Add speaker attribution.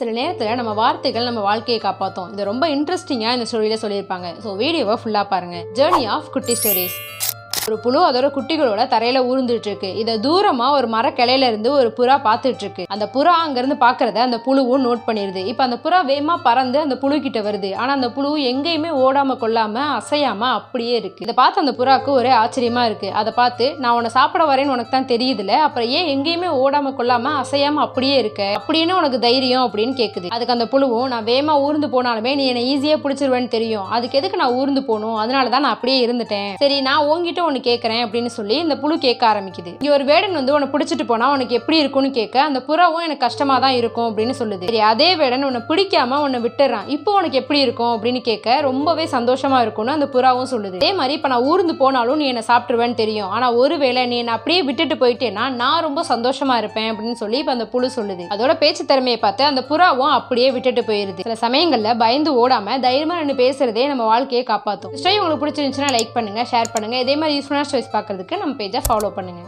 Speaker 1: சில நேரத்தில் நம்ம வார்த்தைகள் நம்ம வாழ்க்கையை காப்பாற்றும் இது ரொம்ப இன்ட்ரெஸ்டிங்காக இந்த ஸ்டோரியில் சொல்லியிருப்பாங்க. ஸோ வீடியோவை ஃபுல்லாக பாருங்கள் ஜேர்னி ஆஃப் குட்டி ஸ்டோரிஸ் ஒரு புழு அதோட குட்டிகளோட தரையில ஊர்ந்துட்டு இருக்கு இதை தூரமா ஒரு மர கிளையில இருந்து ஒரு புறா பார்த்துட்டு இருக்கு அந்த புறா அங்கிருந்து பாக்குறத அந்த புழுவும் நோட் பண்ணிருது. இப்போ அந்த புறா வேகமா பறந்து அந்த புழு கிட்ட வருது. ஆனா அந்த புழு எங்கேயுமே ஓடாம கொள்ளாம அசையாம அப்படியே இருக்கு. இதை பார்த்து அந்த புறாக்கு ஒரே ஆச்சரியமா இருக்கு. அதை பார்த்து நான் உன்னை சாப்பிட வரேன்னு உனக்கு தான் தெரியுதுல அப்புறம் ஏன் எங்கேயுமே ஓடாம கொள்ளாம அசையாம அப்படியே இருக்க? அப்படின்னு உனக்கு தைரியம் அப்படின்னு கேக்குது. அதுக்கு அந்த புழுவும் நான் வேகமா ஊர்ந்து போனாலுமே நீ என்னை ஈஸியா பிடிச்சிருவேன்னு தெரியும். அதுக்கு எதுக்கு நான் ஊர்ந்து போகணும்? அதனால தான் நான் அப்படியே இருந்துட்டேன். சரி நான் உன்கிட்ட ஒன்று கேட்குறேன் அப்படின்னு சொல்லி இந்த புழு கேட்க ஆரம்பிக்குது. இங்கே ஒரு வேடன் வந்து உன்னை பிடிச்சிட்டு போனா உனக்கு எப்படி இருக்கும்னு கேட்க அந்த புறாவும் எனக்கு கஷ்டமா தான் இருக்கும் அப்படின்னு சொல்லுது. சரி அதே வேடன் உன்னை பிடிக்காம உன்னை விட்டுறான். இப்போ உனக்கு எப்படி இருக்கும் அப்படின்னு கேட்க ரொம்பவே சந்தோஷமா இருக்கும்னு அந்த புறாவும் சொல்லுது. அதே மாதிரி இப்போ நான் ஊர்ந்து போனாலும் நீ என்னை சாப்பிட்டுருவேன்னு தெரியும். ஆனால் ஒருவேளை நீ என்னை அப்படியே விட்டுட்டு போயிட்டேன்னா நான் ரொம்ப சந்தோஷமா இருப்பேன் அப்படின்னு சொல்லி இப்போ அந்த புழு சொல்லுது. அதோட பேச்சு திறமையை பார்த்து அந்த புறாவும் அப்படியே விட்டுட்டு போயிருது. சில சமயங்களில் பயந்து ஓடாம தைரியமாக நின்று பேசுறதே நம்ம வாழ்க்கையை காப்பாற்றும் ஸ்டோரி உங்களுக்கு பிடிச்சிருந்துச்சுன்னா லைக் பண்ணுங்க ஷேர் பண்ணுங்க. இதே மாதிரி யூஸ்ஃபுல்லான ஸ்டோரிஸ் பார்க்குறதுக்கு நம்ம பேஜை ஃபாலோ பண்ணுங்க.